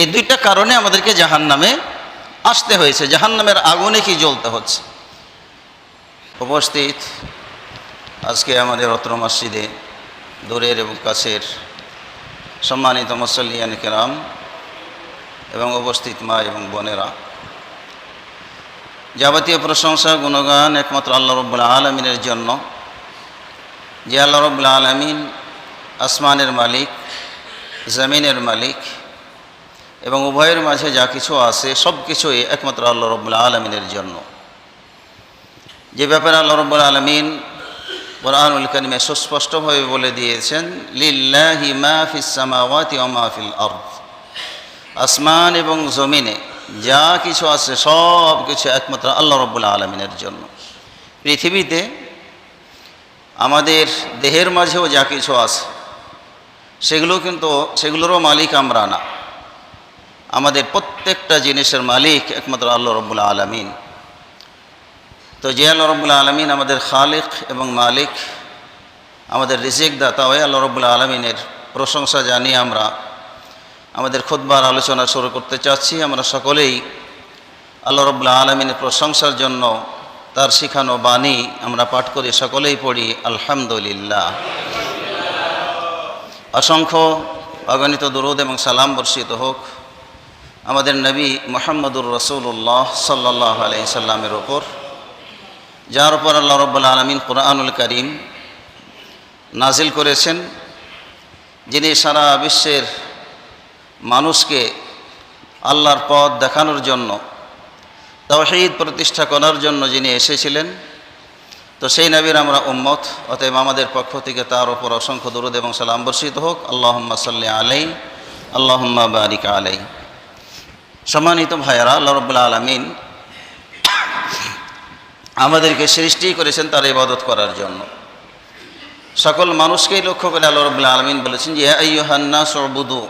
এই দুইটা কারণে আমাদেরকে জাহান নামে আসতে হয়েছে। জাহান নামের আগুনে কি জ্বলতে হচ্ছে? উপস্থিত আজকে আমাদের রত্ন মসজিদে দূরের এবং কাছের সম্মানিত মুসল্লিয়ান কেরাম এবং উপস্থিত মা এবং বোনেরা, যাবতীয় প্রশংসা, গুণগান একমাত্র আল্লাহ রব্বুল্লা আলমিনের জন্য, যে আল্লাহ রব্বুল্লা আলমিন আসমানের মালিক, জমিনের মালিক এবং উভয়ের মাঝে যা কিছু আছে, সব কিছুই একমাত্র আল্লাহ রব্বুল্লা আলমিনের জন্য। যে ব্যাপারে আল্লাহ রব্বুল আলমিন কোরআনুল করিমে সুস্পষ্টভাবে বলে দিয়েছেন, লিল্লাহি মা ফিস সামাওয়াতি ওয়া মা ফিল আরদ। আসমান এবং জমিনে যা কিছু আছে, সব কিছু একমাত্র আল্লাহ রব্বুল আলমিনের জন্য। পৃথিবীতে আমাদের দেহের মাঝেও যা কিছু আছে, সেগুলো কিন্তু, সেগুলোরও মালিক আমরা না। আমাদের প্রত্যেকটা জিনিসের মালিক একমাত্র আল্লাহ রব্বুল আলমিন। তো যে আল্লাহ রব্বুল্লা আলমিন আমাদের খালিক এবং মালিক, আমাদের রিজিক দাতা ওই আল্লাহ রব্বুল্লা আলমিনের প্রশংসা জানিয়ে আমরা আমাদের খুদ্বার আলোচনা শুরু করতে চাচ্ছি। আমরা সকলেই আল্লাহ রব্বুল্লা আলমিনের প্রশংসার জন্য তার শিখানো বাণী আমরা পাঠ করি, সকলেই পড়ি, আলহামদুলিল্লাহ। অসংখ্য অগণিত দুরুদ এবং সালাম বর্ষিত হোক। আমাদের নবী মোহাম্মদুর রসুল্লাহ সাল্লাহ আলাই সাল্লামের ওপর যার উপর আল্লাহ রব্বুল্লা আলমিন কোরআনুল করিম নাজিল করেছেন, যিনি সারা বিশ্বের মানুষকে আল্লাহর পথ দেখানোর জন্য, তাওহীদ প্রতিষ্ঠা করার জন্য যিনি এসেছিলেন, তো সেই নবীর আমরা উম্মত, অতএব আমাদের পক্ষ থেকে তার ওপর অসংখ্য দরুদ এবং সালাম বর্ষিত হোক। আল্লাহম্মা সাল্লি আলাই আল্লাহম্মা বারিকা আলাই সম্মানিত ভাইয়ারা, আল্লাহ আলমিন আমাদেরকে সৃষ্টি করেছেন তার ইবাদত করার জন্য। সকল মানুষকেই লক্ষ্য করে আল্লাহ রবুল্লা আলমিন বলেছেন যে আইহান্না সবুদু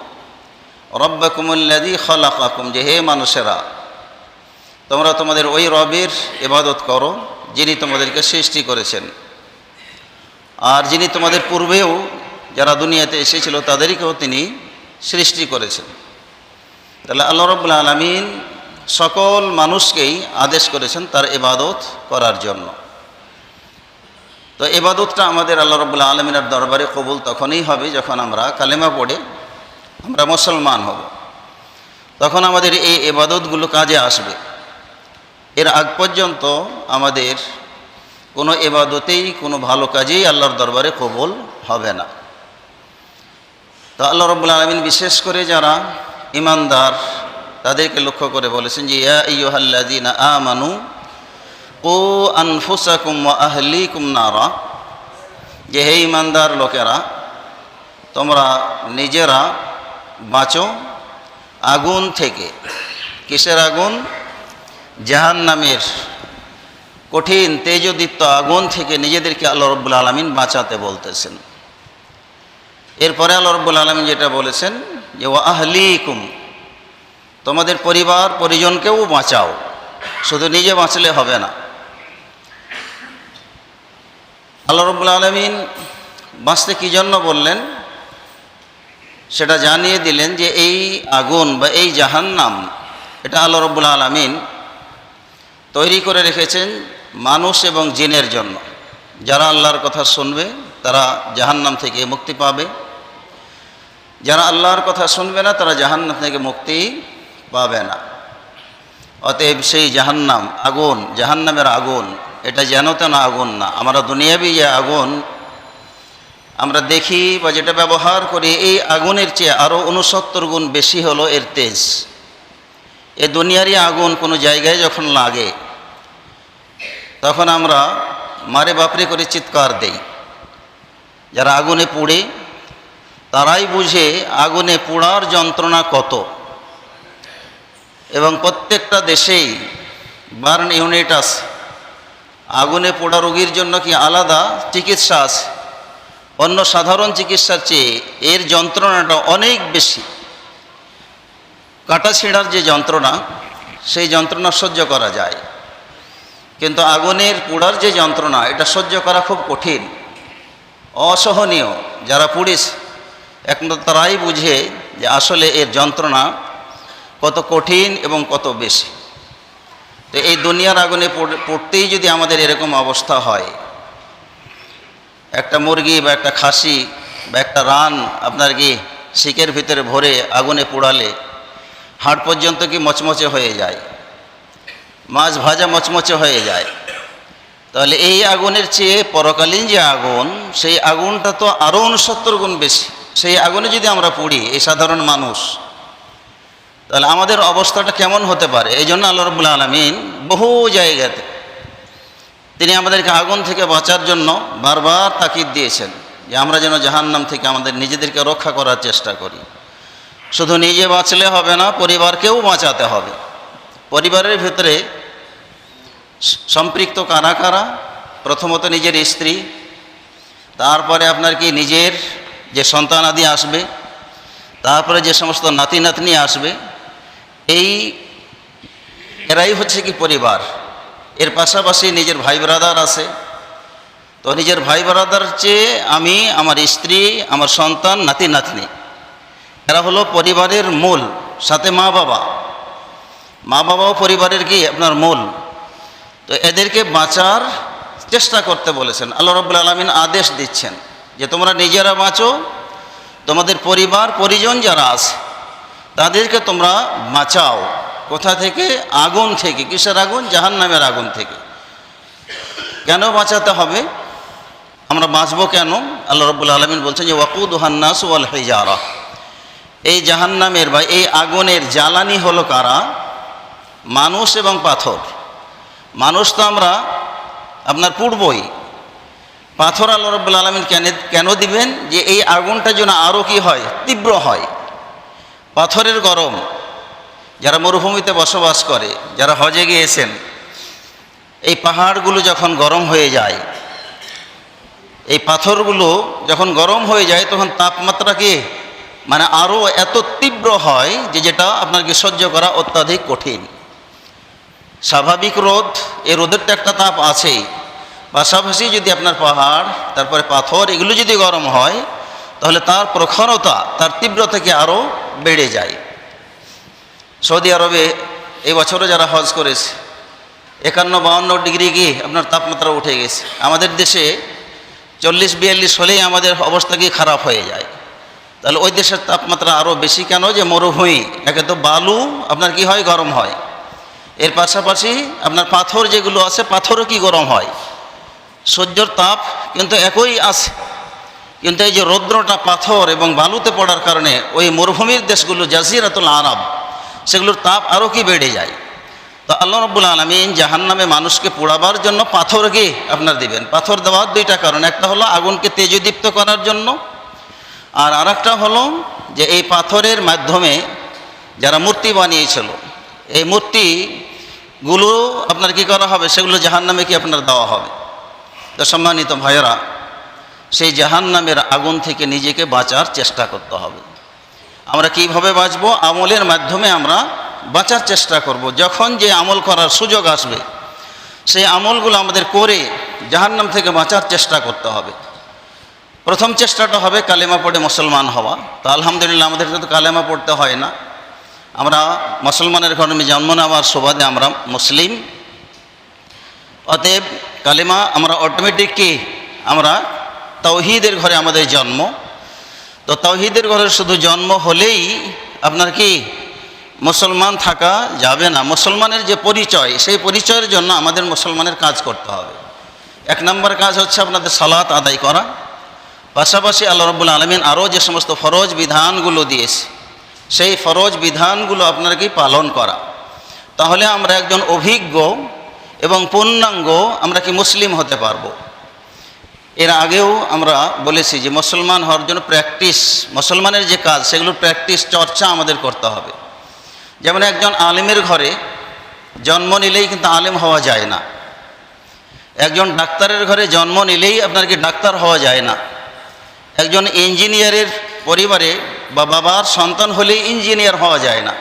রব্বাকুমুল্লাদি খলাকাকুম যে হে মানুষেরা, তোমরা তোমাদের ওই রবের ইবাদত করো, যিনি তোমাদেরকে সৃষ্টি করেছেন। আর যিনি তোমাদের পূর্বেও যারা দুনিয়াতে এসেছিল, তাদেরকেও তিনি সৃষ্টি করেছেন। তাহলে আল্লাহ রবুল্লা আলমিন সকল মানুষকেই আদেশ করেছেন তার এবাদত করার জন্য। তো এবাদতটা আমাদের আল্লাহ রবুল্লা আলমিনের দরবারে কবুল তখনই হবে যখন আমরা কালেমা পড়ে আমরা মুসলমান হব। তখন আমাদের এই এবাদতগুলো কাজে আসবে। এর আগ পর্যন্ত আমাদের কোনো এবাদতেই কোনো ভালো কাজেই আল্লাহর দরবারে কবুল হবে না। তো আল্লাহ রবুল্লা আলমিন বিশেষ করে যারা ইমানদার তাদেরকে লক্ষ্য করে বলেছেন যে, ইয়া ইয়ুহাল্লাদিনা আমানু ও আনফুসাকুম আহলিকুম নারা। যে, হে ইমানদার লোকেরা, তোমরা নিজেরা বাঁচো আগুন থেকে। কিসের আগুন? জাহান নামের কঠিন তেজদীপ্ত আগুন থেকে নিজেদেরকে আল্লাহ রব্বুল আলমিন বাঁচাতে বলতেছেন। এরপরে আল্লাহ রব্বুল আলমিন যেটা বলেছেন যে ও আহলিকুম, তোমাদের পরিবার পরিজনকেও বাঁচাও, শুধু নিজে বাঁচলে হবে না। আল্লাহ রব্বুল আলমিন বাঁচতে কী জন্য বললেন? সেটা জানিয়ে দিলেন যে এই আগুন বা এই জাহান্নাম, এটা আল্লাহ রব্বুল আলমিন তৈরি করে রেখেছেন মানুষ এবং জিনের জন্য। যারা আল্লাহর কথা শুনবে, তারা জাহান্নাম থেকে মুক্তি পাবে। যারা আল্লাহর কথা শুনবে না, তারা জাহান্নাম থেকে মুক্তি পাবে না। অতএব সেই জাহান্নাম, আগুন, জাহান্নামের আগুন, এটা যেন তেন আগুন না। আমরা দুনিয়াবি যে আগুন, আমরা দেখি বা যেটা ব্যবহার করি, এই আগুনের চেয়ে আরও উনসত্তর গুণ বেশি হলো এর তেজ। এ দুনিয়ারই আগুন কোনো জায়গায় যখন লাগে, তখন আমরা মারে বাপরে করে চিৎকার দেই। যারা আগুনে পুড়ে তারাই বুঝে আগুনে পোড়ার যন্ত্রণা কত। এবং প্রত্যেকটা দেশেই বার্ন ইউনিট আছে। আগুনে পোড়া রোগীর জন্য কি আলাদা চিকিৎসা আছে? অন্য সাধারণ চিকিৎসার চেয়ে এর যন্ত্রণাটা অনেক বেশি। কাটা ছিঁড়ার যে যন্ত্রণা, সেই যন্ত্রণা সহ্য করা যায়। কিন্তু আগুনের পোড়ার যে যন্ত্রণা, এটা সহ্য করা খুব কঠিন, অসহনীয় যারা পুড়িস একমাত্র তারাই বুঝে যে আসলে এর যন্ত্রণা কত কঠিন এবং কত বেশি। তো এই দুনিয়ার আগুনে পড়- পড়তেই যদি আমাদের এরকম অবস্থা হয়, একটা মুরগি বা একটা খাসি বা একটা রান আপনার কি শিকের ভিতরে ভরে আগুনে পোড়ালে হাড় পর্যন্ত কি মচমচে হয়ে যায়? মাছ ভাজা মচমচে হয়ে যায়। তাহলে এই আগুনের চেয়ে পরকালীন যে আগুন, সেই আগুনটা তো আরও উনসত্তর গুণ বেশি। সেই আগুনে যদি আমরা পুড়ি, এই সাধারণ মানুষ, তাহলে আমাদের অবস্থাটা কেমন হতে পারে? এই জন্য আল্লাহ রবুল্লা আলমিন বহু জায়গাতে তিনি আমাদেরকে আগুন থেকে বাঁচার জন্য বারবার তাকিদ দিয়েছেন যে আমরা যেন জাহান্নাম থেকে আমাদের নিজেদেরকে রক্ষা করার চেষ্টা করি। শুধু নিজে বাঁচলে হবে না, পরিবারকেও বাঁচাতে হবে। পরিবারের ভেতরে সম্পৃক্ত কারা কারা? প্রথমত নিজের স্ত্রী, তারপরে আপনার কি নিজের যে সন্তান আদি আসবে, তারপরে যে সমস্ত নাতি নাতনি আসবে, এই এরাই হচ্ছে কি পরিবার। এর পাশাপাশি নিজের ভাই ব্রাদার আছে। তো নিজের ভাই ব্রাদার চেয়ে আমি, আমার স্ত্রী, আমার সন্তান, নাতি নাতনি, এরা হলো পরিবারের মূল, সাথে মা বাবা। মা বাবাও পরিবারের কি, আপনার মূল। তো এদেরকে বাঁচার চেষ্টা করতে বলেছেন। আল্লাহ রব্বুল আলমিন আদেশ দিচ্ছেন। যে তোমরা নিজেরা বাঁচো, তোমাদের পরিবার, পরিজন যারা আছে, তাদেরকে তোমরা বাঁচাও। কোথা থেকে? আগুন থেকে। কিসের আগুন? জাহান নামের আগুন থেকে। কেন বাঁচাতে হবে? আমরা বাঁচবো কেন? আল্লাহ রব্বুল আলমিন বলছেন যে ওয়াকুদ হান্নাস ওয়াল হেজারা। এই জাহান্নামের বা এই আগুনের জ্বালানি হলো কারা? মানুষ এবং পাথর। মানুষ তো আমরা আপনার পূর্বই পাথর আল্লাহ রব্বুল আলমিন কেন কেন দিবেন? যে এই আগুনটা যেন আরও কি হয়? তীব্র হয়। পাথরের গরম। যারা মরুভূমিতে বসবাস করে, যারা হজে গিয়েছেন, এই পাহাড়গুলো যখন গরম হয়ে যায়, এই পাথরগুলো যখন গরম হয়ে যায়, তখন তাপমাত্রা কি? মানে আরও এত তীব্র হয় যে যেটা আপনাকে সহ্য করা অত্যাধিক কঠিন। স্বাভাবিক রোদ, এই রোদের তো একটা তাপ আছেই। পাশাপাশি যদি আপনার পাহাড়, তারপরে পাথর, এগুলো যদি গরম হয়, তাহলে তার প্রখরতা, তার তীব্র থেকে আরও বেড়ে যায়। সৌদি আরবে এই বছরও যারা হজ করেছে একান্ন বাউন্ন ডিগ্রি গিয়ে আপনার তাপমাত্রা উঠে গেছে। আমাদের দেশে চল্লিশ বিয়াল্লিশ হলেই আমাদের অবস্থা কি খারাপ হয়ে যায়। তাহলে ওই দেশের তাপমাত্রা আরও বেশি কেন যে মরুভূমি? একে তো বালু, আপনার কি হয়? গরম হয়। এর পাশাপাশি আপনার পাথর যেগুলো আছে, পাথরও কি গরম হয়? সূর্যর তাপ কিন্তু একই আছে। কিন্তু এই যে রৌদ্রটা পাথর এবং বালুতে পড়ার কারণে ওই মরুভূমির দেশগুলো জাজিরাতুল আরব, সেগুলোর তাপ আরও কি বেড়ে যায়? তো আল্লাহ রব্বুল আলমিন জাহান্নামে মানুষকে পোড়াবার জন্য পাথর কি আপনার দিবেন? পাথর দেওয়ার দুইটা কারণ, একটা হলো আগুনকে তেজদীপ্ত করার জন্য, আর আরেকটা হলো যে এই পাথরের মাধ্যমে যারা মূর্তি বানিয়েছিল, এই মূর্তিগুলো আপনার কি করা হবে? সেগুলো জাহান্নামে কি আপনার দেওয়া হবে? তো সম্মানিত ভাইয়েরা, সেই জাহান্নামের আগুন থেকে নিজেকে বাঁচার চেষ্টা করতে হবে। আমরা কীভাবে বাঁচব? আমলের মাধ্যমে আমরা বাঁচার চেষ্টা করব। যখন যে আমল করার সুযোগ আসবে, সেই আমলগুলো আমাদের করে জাহান্নাম থেকে বাঁচার চেষ্টা করতে হবে। প্রথম চেষ্টাটা হবে কালেমা পড়ে মুসলমান হওয়া। তো আলহামদুলিল্লাহ, আমাদের তো কালেমা পড়তে হয় না। আমরা মুসলমানের ঘরে জন্ম নেওয়ার সুবাদে আমরা মুসলিম। অতএব কালেমা আমরা অটোমেটিক কি আমরা তৌহিদের ঘরে আমাদের জন্ম। তো তৌহিদের ঘরে শুধু জন্ম হলেই আপনার কি মুসলমান থাকা যাবে না। মুসলমানের যে পরিচয়, সেই পরিচয়ের জন্য আমাদের মুসলমানের কাজ করতে হবে। এক নম্বর কাজ হচ্ছে আপনাদের সালাত আদায় করা। পাশাপাশি আল্লাহ রব্বুল আলমিন আরও যে সমস্ত ফরজ বিধানগুলো দিয়েছে, সেই ফরজ বিধানগুলো আপনার কি পালন করা। তাহলে আমরা একজন অভিজ্ঞ এবং পূর্ণাঙ্গ আমরা কি মুসলিম হতে পারব? এর আগেও আমরা বলেছি যে মুসলমান হওয়ার জন্য প্র্যাকটিস, মুসলমানের যে কাজ সেগুলোর প্র্যাকটিস, চর্চা আমাদের করতে হবে। যেমন একজন আলেমের ঘরে জন্ম নিলেই কিন্তু আলেম হওয়া যায় না। একজন ডাক্তারের ঘরে জন্ম নিলেই আপনার কি ডাক্তার হওয়া যায় না। একজন ইঞ্জিনিয়ারের পরিবারে বা বাবার সন্তান হলেই ইঞ্জিনিয়ার হওয়া যায় না।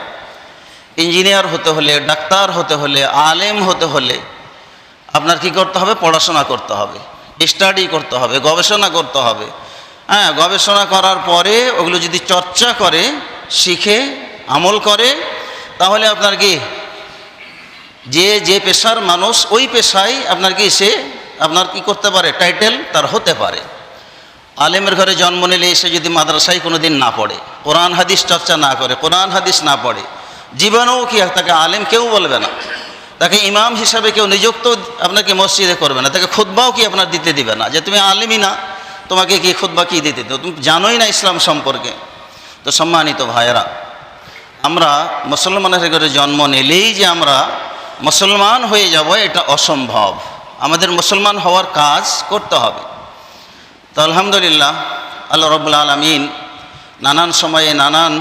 ইঞ্জিনিয়ার হতে হলে, ডাক্তার হতে হলে, আলেম হতে হলে আপনার কি করতে হবে? পড়াশোনা করতে হবে স্টাডি করতে হবে, গবেষণা করতে হবে। হ্যাঁ গবেষণা করার পরে ওগুলো যদি চর্চা করে, শিখে, আমল করে, তাহলে আপনার কি? যে যে পেশার মানুষ, ওই পেশায় আপনার কি সে, আপনার কি করতে পারে? টাইটেল তার হতে পারে। আলেমের ঘরে জন্ম নিলে এসে যদি মাদ্রাসায় কোনো দিন না পড়ে, কোরআন হাদিস চর্চা না করে, কোরআন হাদিস না পড়ে জীবনেও কি তাকে আলেম কেউ বলবে না? তাকে ইমাম হিসাবে কেউ নিযুক্ত আপনাকে মসজিদে করবে না। তাকে খুদ্বাও কি আপনার দিতে দিবে না? যে তুমি আলেমই না, তোমাকে কি খুদ্বা কি দিতে দেবো? তুমি জানোই না ইসলাম সম্পর্কে। তো সম্মানিত ভাইয়েরা, আমরা মুসলমানের ঘরে জন্ম নিলেই যে আমরা মুসলমান হয়ে যাব, এটা অসম্ভব। আমাদের মুসলমান হওয়ার কাজ করতে হবে। তো আলহামদুলিল্লাহ, আল্লাহ রবুল্লা আলমিন নানান সময়ে নানান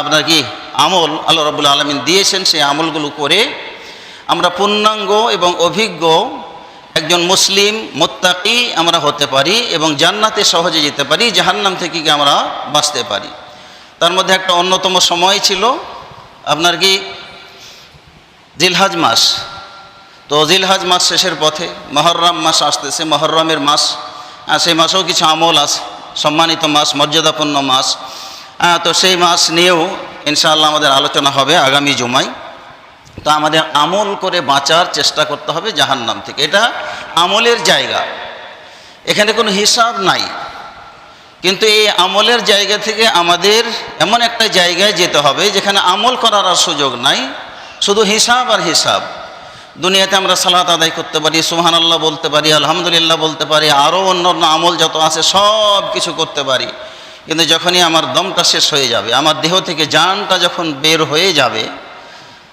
আপনার কি আমল আল্লাহ রবুল্লা আলমিন দিয়েছেন সেই আমলগুলো করে আমরা পূর্ণাঙ্গ এবং অভিজ্ঞ একজন মুসলিম মোত্তাকি আমরা হতে পারি এবং জান্নাতে সহজে যেতে পারি, জাহান্নাম থেকে কি আমরা বাঁচতে পারি। তার মধ্যে একটা অন্যতম সময় ছিল, আপনার কি জিলহাজ মাস? তো জিলহাজ মাস শেষের পথে, মহরম মাস আসতেছে, মহরমের মাস সেই মাসেও কিছু আমল আছে, সম্মানিত মাস, মর্যাদাপূর্ণ মাস। তো সেই মাস নিয়েও ইনশাআল্লাহ আমাদের আলোচনা হবে আগামী জুমায়। তো আমাদের আমল করে বাঁচার চেষ্টা করতে হবে জাহান্নাম থেকে। এটা আমলের জায়গা। এখানে কোনো হিসাব নাই। কিন্তু এই আমলের জায়গা থেকে আমাদের এমন একটা জায়গায় যেতে হবে যেখানে আমল করার আর সুযোগ নাই। শুধু হিসাব আর হিসাব। দুনিয়াতে আমরা সালাত আদায় করতে পারি সুহান আল্লাহ বলতে পারি, আলহামদুলিল্লাহ বলতে পারি আরও অন্য অন্য আমল যত আছে সব কিছু করতে পারি। কিন্তু যখনই আমার দমটা শেষ হয়ে যাবে, আমার দেহ থেকে জানটা যখন বের হয়ে যাবে,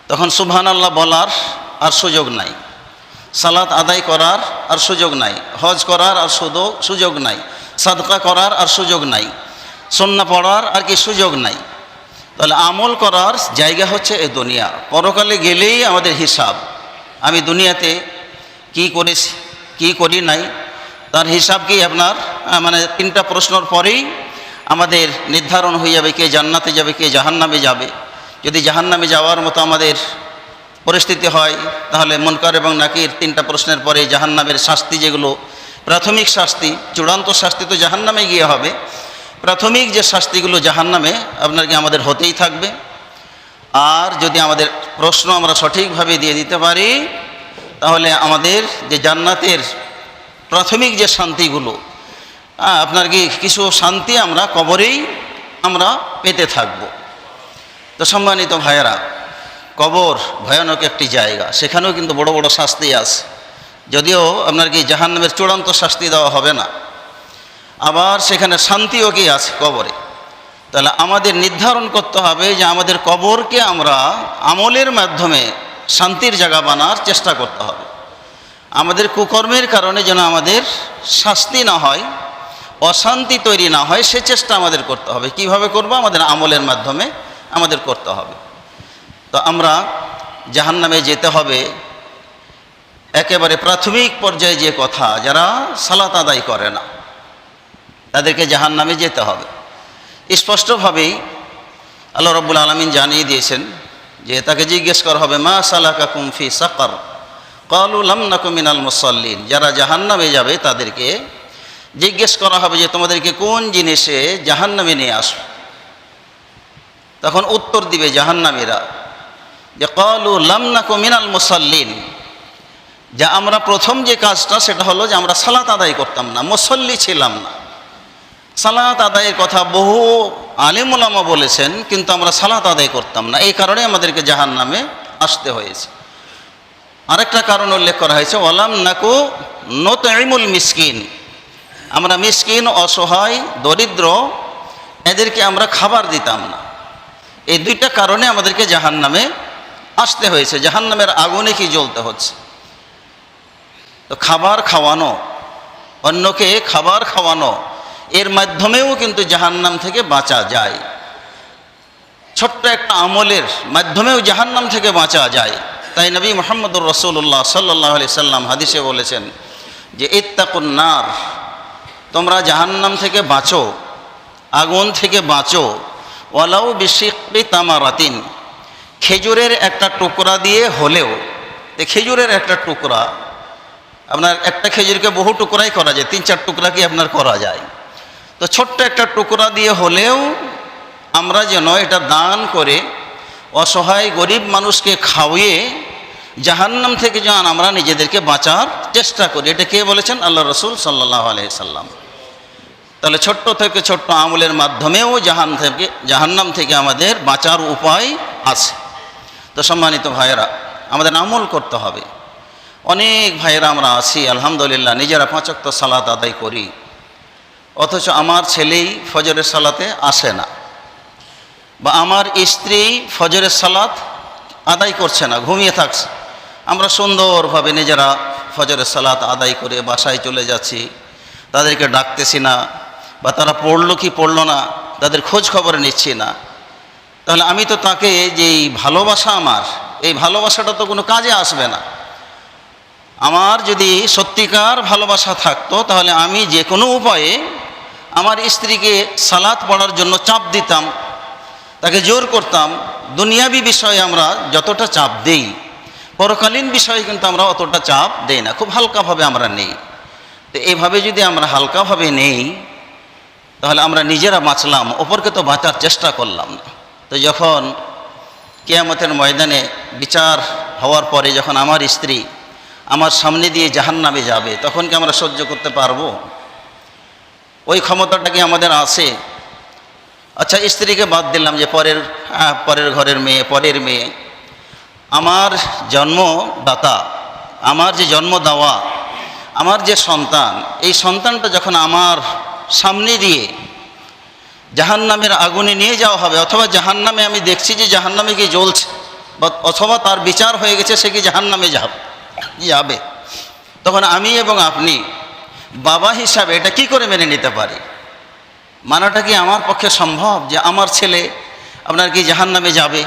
তখন সুবহান আল্লাহ বলার আর সুযোগ নাই। সালাত আদায় করার আর সুযোগ নাই। হজ করার আর সুযোগ সুযোগ নাই। সাদকা করার আর সুযোগ নাই। সন্না পড়ার আর কি সুযোগ নাই। তাহলে আমল করার জায়গা হচ্ছে এ দুনিয়া। পরকালে গেলেই আমাদের হিসাব। আমি দুনিয়াতে কি করেছি, কি করি নাই, তার হিসাব কি আপনার মানে তিনটা প্রশ্নর পরেই আমাদের নির্ধারণ হয়ে যাবে কে জান্নাতে যাবে, কে জাহান্নামে যাবে। যদি জাহান্নামে যাওয়ার মতো আমাদের পরিস্থিতি হয়, তাহলে মনকার এবং নাকির তিনটা প্রশ্নের পরে জাহান্নামের শাস্তি যেগুলো, প্রাথমিক শাস্তি, চূড়ান্ত শাস্তি তো জাহান্নামে গিয়ে হবে। প্রাথমিক যে শাস্তিগুলো জাহান্নামে আপনার কি আমাদের হতেই থাকবে। আর যদি আমাদের প্রশ্ন আমরা সঠিকভাবে দিয়ে দিতে পারি, তাহলে আমাদের যে জান্নাতের প্রাথমিক যে শান্তিগুলো আপনার কি কিছু শান্তি আমরা কবরেই আমরা পেতে থাকব? তো সম্মানিত ভাইয়েরা, কবর ভয়ানক একটি জায়গা। সেখানেও কিন্তু বড় বড় শাস্তি আছে। যদিও আপনার কি জাহান্নামের চূড়ান্ত শাস্তি দেওয়া হবে না। আবার সেখানে শান্তিও কি আছে কবরে? তাহলে আমাদের নির্ধারণ করতে হবে যে আমাদের কবরকে আমরা আমলের মাধ্যমে শান্তির জায়গা বানার চেষ্টা করতে হবে। আমাদের কুকর্মের কারণে যেন আমাদের শাস্তি না হয় অশান্তি তৈরি না হয়, সে চেষ্টা আমাদের করতে হবে। কীভাবে করব? আমাদের আমলের মাধ্যমে আমাদের করতে হবে। তো আমরা জাহান্নামে যেতে হবে। একেবারে প্রাথমিক পর্যায়ে যে কথা, যারা সালাত আদায় করে না, তাদেরকে জাহান্নামে যেতে হবে। স্পষ্টভাবেই আল্লাহ রব্বুল আলমিন জানিয়ে দিয়েছেন যে তাকে জিজ্ঞেস করা হবে, মা সালাকা কুমফি সাকার? কলুলাম নাকুমিনাল মুসল্লিন। যারা জাহান্নামে যাবে, তাদেরকে জিজ্ঞেস করা হবে যে তোমাদেরকে কোন জিনিসে জাহান্নামে নিয়ে আসো। তখন উত্তর দিবে জাহান্নামীরা যে কলু লামনাকু মিনাল মুসল্লিন। যে আমরা প্রথম যে কাজটা সেটা হলো যে আমরা সালাত আদায় করতাম না, মুসল্লি ছিলাম না। সালাত আদায়ের কথা বহু আলিমুলামা বলেছেন, কিন্তু আমরা সালাত আদায় করতাম না। এই কারণে আমাদেরকে জাহান নামে আসতে হয়েছে। আরেকটা কারণ উল্লেখ করা হয়েছে ওলাম নাকু নতইমুল মিসকিন। আমরা মিসকিন, অসহায়, দরিদ্র, এদেরকে আমরা খাবার দিতাম না। এই দুইটা কারণে আমাদেরকে জাহান নামে আসতে হয়েছে। জাহান নামের আগুনে কি জ্বলতে হচ্ছে? তো খাবার খাওয়ানো, অন্যকে খাবার খাওয়ানো, এর মাধ্যমেও কিন্তু জাহান্নাম থেকে বাঁচা যায়। ছোট্ট একটা আমলের মাধ্যমেও জাহান্নাম থেকে বাঁচা যায়। তাই নবী মোহাম্মদুর রসুল্লাহ সাল্লাহ সাল্লাম হাদিসে বলেছেন যে ইত্তাকুন্নার তোমরা জাহান্নাম থেকে বাঁচো, আগুন থেকে বাঁচো। ওয়ালাউ বিশিকি তামারাতিন, খেজুরের একটা টুকরা দিয়ে হলেও খেজুরের একটা টুকরা, আপনার একটা খেজুরকে বহু টুকরাই করা যায়, তিন চার টুকরা কি আপনার করা যায়। তো ছোট্ট একটা টুকরা দিয়ে হলেও আমরা যেন এটা দান করে, অসহায় গরিব মানুষকে খাওয়িয়ে জাহান্নাম থেকে যেন, আমরা নিজেদেরকে বাঁচার চেষ্টা করি। এটা কে বলেছেন? আল্লাহ রসুল সাল্লাহ আলহিসাল্লাম তাহলে ছোট্ট থেকে ছোট্ট আমলের মাধ্যমেও জাহান থেকে, জাহান্নাম থেকে আমাদের বাঁচার উপায় আছে। তো সম্মানিত ভাইয়েরা, আমাদের আমল করতে হবে। অনেক ভাইয়েরা আমরা আছি, আলহামদুলিল্লাহ, নিজেরা পাঁচক্ত সালাত আদায় করি। অথচ আমার ছেলেই ফজরের সালাতে আসে না। বা আমার স্ত্রী ফজরের সালাত আদায় করছে না, ঘুমিয়ে থাকছে। আমরা সুন্দরভাবে নিজেরা ফজরের সালাত আদায় করে বাসায় চলে যাচ্ছি। তাদেরকে ডাকতেছি না বা তারা পড়ল কি পড়ল না, তাদের খোঁজ খবর নিচ্ছি না। তাহলে আমি তো তাকে যে এই ভালোবাসা আমার, এই ভালোবাসাটা তো কোনো কাজে আসবে না। আমার যদি সত্যিকার ভালোবাসা থাকতো, তাহলে আমি যে কোনো উপায়ে আমার স্ত্রীকে সালাত পড়ার জন্য চাপ দিতাম, তাকে জোর করতাম। দুনিয়াবি বিষয়ে আমরা যতটা চাপ দেই, পরকালীন বিষয়ে কিন্তু আমরা অতটা চাপ দেই না, খুব হালকাভাবে আমরা নেই। তো এইভাবে যদি আমরা হালকাভাবে নেই তাহলে আমরা নিজেরা বাঁচলাম অপরকে তো বাঁচার চেষ্টা করলাম না। তো যখন কেয়ামতের ময়দানে বিচার হওয়ার পরে যখন আমার স্ত্রী আমার সামনে দিয়ে জাহান নামে যাবে, তখন কি আমরা সহ্য করতে পারব? ওই ক্ষমতাটা কি আমাদের আছে? আচ্ছা স্ত্রীকে বাদ দিলাম যে পরের পরের ঘরের মেয়ে, পরের মেয়ে। আমার জন্মদাতা, আমার যে জন্ম দেওয়া, আমার যে সন্তান, এই সন্তানটা যখন আমার সামনে দিয়ে জাহান্নামের আগুনে নিয়ে যাওয়া হবে, অথবা জাহান্নামে আমি দেখছি যে জাহান্নামে কি জ্বলছে অথবা তার বিচার হয়ে গেছে সে কি জাহান্নামে যাবে যাবে। তখন আমি এবং আপনি বাবা হিসাবে এটা কি করে মেনে নিতে পারি? মানাটা কি আমার পক্ষে সম্ভব যে আমার ছেলে আপনার কি জাহান্নামে যাবে?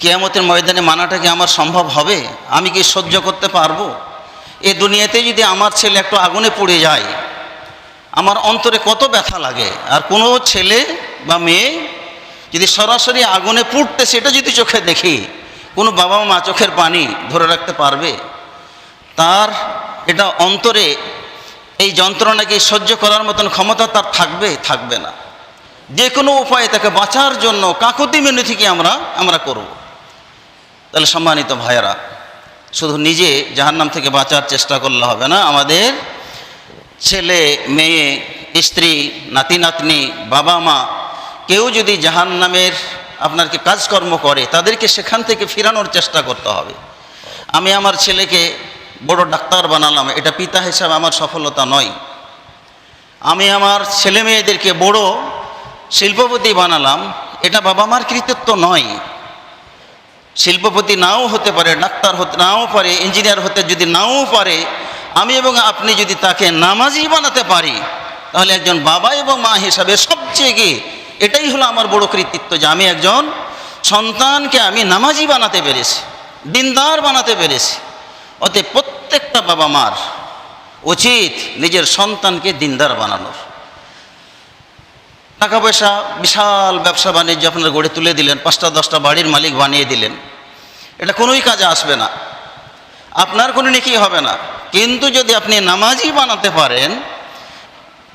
কেয়ামতের ময়দানে মানাটা কি আমার সম্ভব হবে? আমি কি সহ্য করতে পারব? এ দুনিয়াতে যদি আমার ছেলে একটু আগুনে পড়ে যায় আমার অন্তরে কত ব্যথা লাগে। আর কোনো ছেলে বা মেয়ে যদি সরাসরি আগুনে পুড়তে সেটা যদি চোখে দেখি, কোনো বাবা মা চোখের পানি ধরে রাখতে পারবে? তার এটা অন্তরে এই যন্ত্রণাকে সহ্য করার মতন ক্ষমতা তার থাকবে থাকবে না। যে কোনো উপায়ে তাকে বাঁচার জন্য কাকুতি মিনতি থেকে আমরা আমরা করব। তাহলে সম্মানিত ভাইয়েরা, শুধু নিজে জাহান্নাম থেকে বাঁচার চেষ্টা করলে হবে না, আমাদের ছেলে, মেয়ে, স্ত্রী, নাতি, নাতনি, বাবা, মা, কেউ যদি জাহান্নামের আপনার কি কাজকর্ম করে, তাদেরকে সেখান থেকে ফিরানোর চেষ্টা করতে হবে। আমি আমার ছেলেকে বড় ডাক্তার বানালাম, এটা পিতা হিসাবে আমার সফলতা নয়। আমি আমার ছেলে মেয়েদেরকে বড় শিল্পপতি বানালাম, এটা বাবা মার কৃতিত্ব নয়। শিল্পপতি নাও হতে পারে, ডাক্তার হতে, নাও পারে, ইঞ্জিনিয়ার হতে যদি নাও পারে আমি এবং আপনি যদি তাকে নামাজি বানাতে পারি, তাহলে একজন বাবা এবং মা হিসাবে সবচেয়ে কি এটাই হলো আমার বড় কৃতিত্ব যে আমি একজন সন্তানকে আমি নামাজি বানাতে পেরেছি, দিনদার বানাতে পেরেছি। অতএব প্রত্যেকটা বাবা মার উচিত নিজের সন্তানকে দিনদার বানানোর। টাকা পয়সা বিশাল ব্যবসা বাণিজ্য আপনারা গড়ে তুলে দিলেন, পাঁচটা, দশটা বাড়ির মালিক বানিয়ে দিলেন। এটা কোনোই কাজে আসবে না। আপনার কোনো নেকি হবে না। কিন্তু যদি আপনি নামাজই বানাতে পারেন,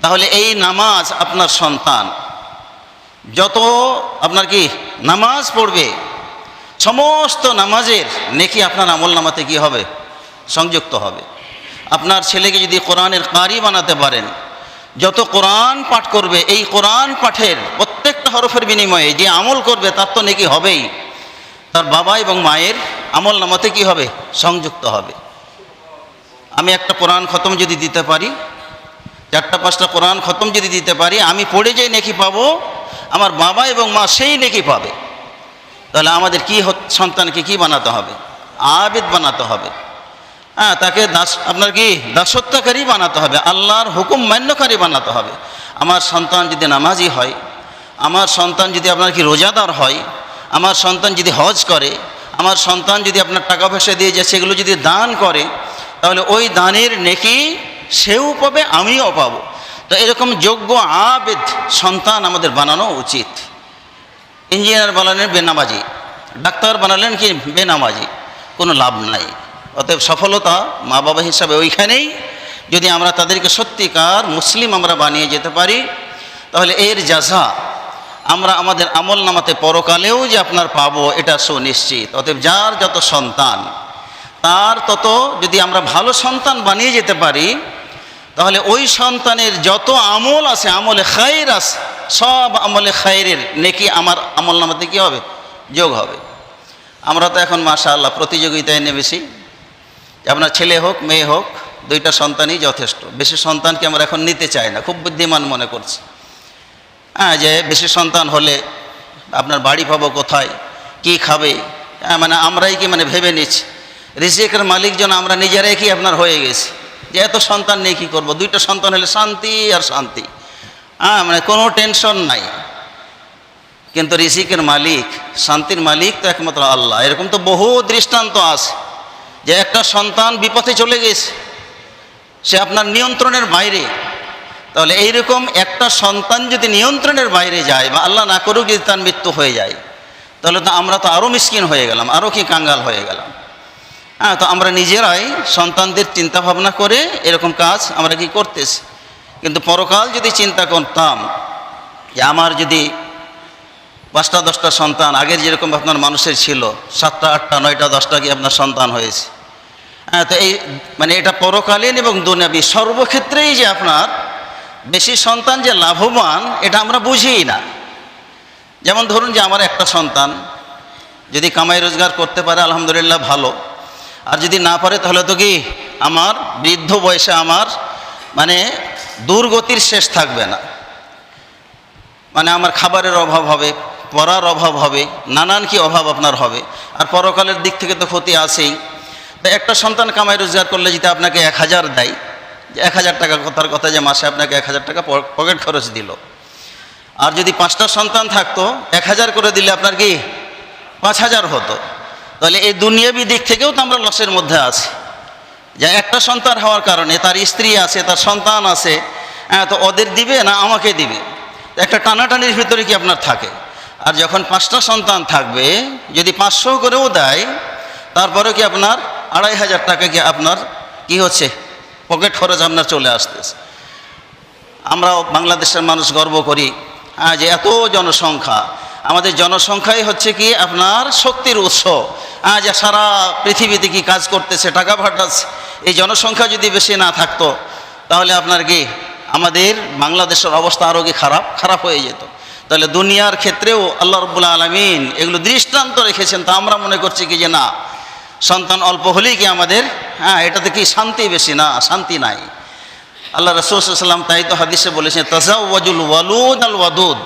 তাহলে এই নামাজ আপনার সন্তান। যত আপনার কি নামাজ পড়বে, সমস্ত নামাজের নেকি আপনার আমল নামাতে কি হবে, সংযুক্ত হবে। আপনার ছেলেকে যদি কোরআনের কারি বানাতে পারেন, যত কোরআন পাঠ করবে, এই কোরআন পাঠের প্রত্যেকটা হরফের বিনিময়ে যে আমল করবে, তার তো নেকি হবেই। তার বাবা এবং মায়ের আমল নামাতে কি হবে? সংযুক্ত হবে। আমি একটা কোরআন খতম যদি দিতে পারি, চারটা পাঁচটা কোরআন খতম যদি দিতে পারি, আমি পড়ে যেই নেকি পাবো, আমার বাবা এবং মা সেই নেকি পাবে। তাহলে আমাদের কি সন্তানকে কি বানাতে হবে? আবেদ বানাতে হবে। হ্যাঁ তাকে দাস, আপনার কি দাসত্বকারী বানাতে হবে, আল্লাহর হুকুম মান্যকারী বানাতে হবে। আমার সন্তান যদি নামাজি হয়, আমার সন্তান যদি আপনার কি রোজাদার হয় আমার সন্তান যদি হজ করে, আমার সন্তান যদি আপনার টাকা পয়সা দিয়ে যায়, সেগুলো যদি দান করে, তাহলে ওই দানের নেকি সেও পাবে, আমিও পাবো। তো এরকম যোগ্য, আবেদ সন্তান আমাদের বানানো উচিত। ইঞ্জিনিয়ার বানালেন বেনামাজি, ডাক্তার বানালেন কি বেনামাজি, কোনো লাভ নাই। অতএব সফলতা মা বাবা হিসাবে ওইখানেই। যদি আমরা তাদেরকে সত্যিকার মুসলিম আমরা বানিয়ে যেতে পারি, তাহলে এর যাজা আমরা আমাদের আমল নামাতে পরকালেও যে আপনার পাবো, এটা সুনিশ্চিত। অতএব যার যত সন্তান, তার তত যদি আমরা ভালো সন্তান বানিয়ে যেতে পারি, তাহলে ওই সন্তানের যত আমল আছে, আমলে খায়ের আছে, সব আমলে খায়ের নেকি আমার আমল নামাতে কী হবে? যোগ হবে। আমরা তো এখন মাশা আল্লাহ প্রতিযোগিতায় নেমেছি। আপনার ছেলে হোক, মেয়ে হোক, দুইটা সন্তানই যথেষ্ট। বেশি সন্তানকে আমরা এখন নিতে চাই না, খুব বুদ্ধিমান মনে করছি। যে বেশি সন্তান হলে আপনার বাড়ি পাবো কোথায় কি খাবে? হ্যাঁ, মানে আমরাই কি মানে ভেবে নিচ্ছি। রিজিকের মালিক যেন আমরা নিজেরাই কি আপনার হয়ে গেছি। যে এত সন্তান নেই কী করব? দুইটা সন্তান হলে শান্তি আর শান্তি। হ্যাঁ মানে কোনো টেনশন নাই। কিন্তু রিজিকের মালিক শান্তির মালিক তো একমাত্র আল্লাহ। এরকম তো বহু দৃষ্টান্ত আছে যে একটা সন্তান বিপথে চলে গেছে। সে আপনার নিয়ন্ত্রণের বাইরে। তাহলে এইরকম একটা সন্তান যদি নিয়ন্ত্রণের বাইরে যায় বা আল্লাহ না করুক যদি তার মৃত্যু হয়ে যায়, তাহলে তো আমরা তো আরও মিসকিন হয়ে গেলাম আরও কি কাঙ্গাল হয়ে গেলাম। হ্যাঁ তো আমরা নিজেরাই সন্তানদের চিন্তা ভাবনা করে এরকম কাজ আমরা কি করতেছি? কিন্তু পরকাল যদি চিন্তা করতাম যে আমার যদি পাঁচটা, দশটা সন্তান, আগের যেরকম আপনার মানুষের ছিল, সাতটা, আটটা, নয়টা, দশটা কি আপনার সন্তান হয়েছে? হ্যাঁ তো এই মানে এটা পরকালীন এবং দুনিয়াবি সর্বক্ষেত্রেই যে আপনার বেশি সন্তান যে লাভবান, এটা আমরা বুঝিই না। যেমন ধরুন যে আমার একটা সন্তান যদি কামাই রোজগার করতে পারে, আলহামদুলিল্লাহ ভালো। আর যদি না পারে, তাহলে তো কি আমার বৃদ্ধ বয়সে আমার মানে দুর্গতির শেষ থাকবে না। মানে আমার খাবারের অভাব হবে, পড়ার অভাব হবে, নানান কি অভাব আপনার হবে। আর পরকালের দিক থেকে তো ক্ষতি আছেই। একটা সন্তান কামাই রোজগার করলে যদি আপনাকে এক হাজার দেয় যে এক হাজার টাকা কথার কথা যে মাসে আপনাকে এক হাজার টাকা পকেট খরচ দিল। আর যদি পাঁচটা সন্তান থাকতো, এক হাজার করে দিলে আপনার কি পাঁচ হাজার হতো। তাহলে এই দুনিয়াবি দিক থেকেও তো আমরা লসের মধ্যে আছি। যে একটা সন্তান হওয়ার কারণে তার স্ত্রী আছে, তার সন্তান আছে হ্যাঁ তো ওদের দিবে না আমাকে দিবে? একটা টানাটানির ভিতরে কি আপনার থাকে? আর যখন পাঁচটা সন্তান থাকবে, যদি পাঁচশো করেও দেয় তারপরে কি আপনার আড়াই হাজার টাকা কি আপনার কি হচ্ছে? পকেট খরচ আপনার চলে আসতেছে। আমরাও বাংলাদেশের মানুষ গর্ব করি। যে এত জনসংখ্যা। আমাদের জনসংখ্যাই হচ্ছে কি আপনার শক্তির উৎস। যে সারা পৃথিবীতে কি কাজ করতেছে, টাকা পাঠাচ্ছে। এই জনসংখ্যা যদি বেশি না থাকতো, তাহলে আপনার কি আমাদের বাংলাদেশের অবস্থা আরও কি খারাপ? খারাপ হয়ে যেত। তাহলে দুনিয়ার ক্ষেত্রেও আল্লাহ রব্বুল্লা আলমিন এগুলো দৃষ্টান্ত রেখেছেন। তা আমরা মনে করছি কি যে না, সন্তান অল্প হলেই কি আমাদের হ্যাঁ এটাতে কি শান্তি বেশি? না শান্তি নাই। আল্লাহ রসুলাম তাই তো হাদিসে বলেছেন তাজাউজুল ওয়ালুদ আল ওয়াদুদ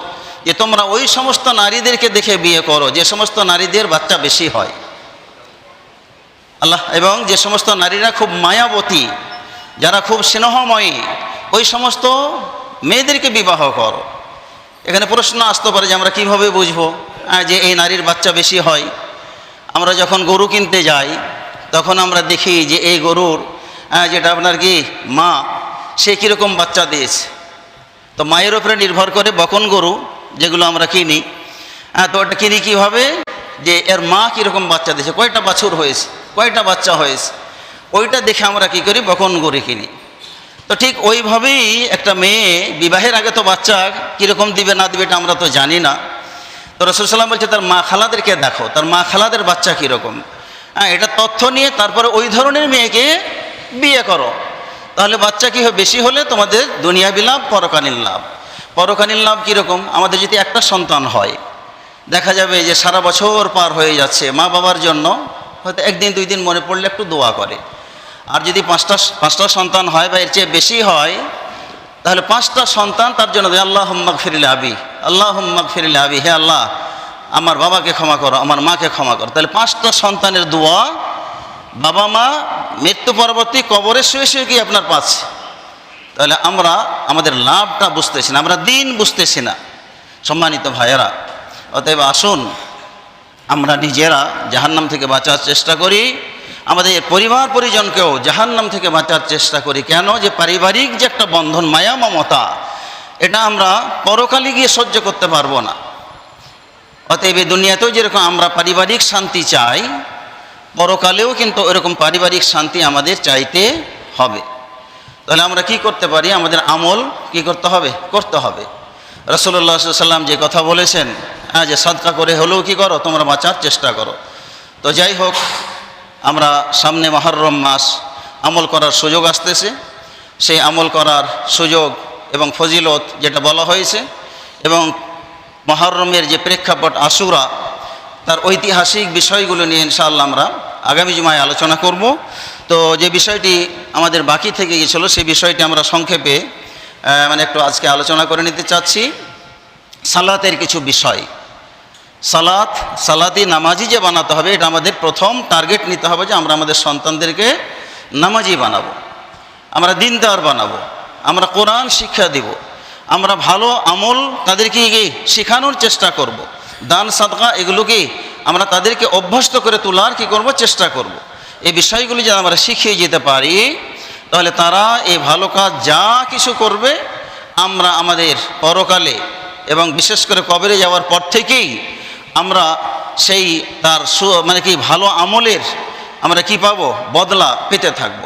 যে তোমরা ওই সমস্ত নারীদেরকে দেখে বিয়ে করো যে সমস্ত নারীদের বাচ্চা বেশি হয়। আল্লাহ এবং যে সমস্ত নারীরা খুব মায়াবতী যারা খুব স্নেহময়ী ওই সমস্ত মেয়েদেরকে বিবাহ করো। এখানে প্রশ্ন আসতে পারে যে আমরা কীভাবে বুঝব হ্যাঁ, যে এই নারীর বাচ্চা বেশি হয়। আমরা যখন গরু কিনতে যাই তখন আমরা দেখি যে এই গরুর যেটা আপনার কি, মা, সে কীরকম বাচ্চা দিয়েছে। তো মায়ের ওপরে নির্ভর করে বকন গরু যেগুলো আমরা কিনি। হ্যাঁ তো ওটা কিনি কীভাবে? যে এর মা কীরকম বাচ্চা দিয়েছে, কয়টা বাছুর হয়েছে, কয়টা বাচ্চা হয়েছে, ওইটা দেখে আমরা কি করি, বকন গরু কিনি। তো ঠিক ওইভাবেই একটা মেয়ে, বিবাহের আগে তো বাচ্চা কীরকম দিবে না দিবে এটা আমরা তো জানি না। তো রসুলাম বলছে, তার মা খালাদেরকে দেখো, তার মা খালাদের বাচ্চা কীরকম? এটা তথ্য নিয়ে তারপরে ওই ধরনের মেয়েকে বিয়ে করো। তাহলে বাচ্চা কী হবে? বেশি হলে তোমাদের দুনিয়াবি লাভ, পরকালীন লাভ। পরকালীন লাভ কীরকম? আমাদের যদি একটা সন্তান হয়, দেখা যাবে যে সারা বছর পার হয়ে যাচ্ছে মা বাবার জন্য, হয়তো একদিন, দুই দিন মনে পড়লে একটু দোয়া করে। আর যদি পাঁচটা পাঁচটা সন্তান হয় বা এর চেয়ে বেশি হয়, তাহলে পাঁচটা সন্তান তার জন্য আল্লাহ হম্মাক ফিরিলে আবি আল্লাহ হম্মাক ফিরিলে আবি, হে আল্লাহ আমার বাবাকে ক্ষমা করো, আমার মাকে ক্ষমা করো। তাহলে পাঁচটা সন্তানের দোয়া, বাবা মা মৃত্যু পরবর্তী কবরে শুয়ে শুয়ে কি আপনার পাচ্ছে তাহলে আমরা আমাদের লাভটা বুঝতেছি না, আমরা দিন বুঝতেছি না। সম্মানিত ভাইয়েরা, অতএব আসুন, আমরা নিজেরা জাহান্নাম থেকে বাঁচার চেষ্টা করি। আমাদের পরিবার পরিজনকেও জাহান্নাম থেকে বাঁচার চেষ্টা করি। কেন? যে পারিবারিক যে একটা বন্ধন, মায়া, মমতা, এটা আমরা পরকালে গিয়ে সহ্য করতে পারব না। অতএব এই দুনিয়াতেও যেরকম আমরা পারিবারিক শান্তি চাই, পরকালেও কিন্তু এরকম পারিবারিক শান্তি আমাদের চাইতে হবে। তাহলে আমরা কি করতে পারি? আমাদের আমল কি করতে হবে? করতে হবে। রসুল্লাহ সাল্লাম যে কথা বলেছেন হ্যাঁ যে সাদকা করে হলেও কি করো? তোমরা বাঁচার চেষ্টা করো। তো যাই হোক, আমরা সামনে মহরম মাস, আমল করার সুযোগ আসতেছে। সেই আমল করার সুযোগ এবং ফজিলত যেটা বলা হয়েছে এবং মহরমের যে প্রেক্ষাপট আশুরা, তার ঐতিহাসিক বিষয়গুলো নিয়ে ইনশাআল্লাহ আমরা আগামী জুমায় আলোচনা করব। তো যে বিষয়টি আমাদের বাকি থেকে গিয়েছিল, সেই বিষয়টি আমরা সংক্ষেপে মানে একটু আজকে আলোচনা করে নিতে চাচ্ছি। সালাতের কিছু বিষয়। সালাত, সালাতি নামাজি যে বানাতে হবে, এটা আমাদের প্রথম টার্গেট নিতে হবে যে আমরা আমাদের সন্তানদেরকে নামাজি বানাবো। আমরা দিনদার বানাবো। আমরা কোরআন শিক্ষা দিব। আমরা ভালো আমল তাদেরকে শেখানোর চেষ্টা করব। দান, সাদকা এগুলোকে আমরা তাদেরকে অভ্যস্ত করে তোলার কি করব চেষ্টা করব। এই বিষয়গুলি যদি আমরা শিখিয়ে যেতে পারি, তাহলে তারা এই ভালো কাজ যা কিছু করবে, আমরা আমাদের পরকালে এবং বিশেষ করে কবরে যাওয়ার পর থেকেই আমরা সেই তার সু মানে কি ভালো আমলের আমরা কি পাবো বদলা পেতে থাকব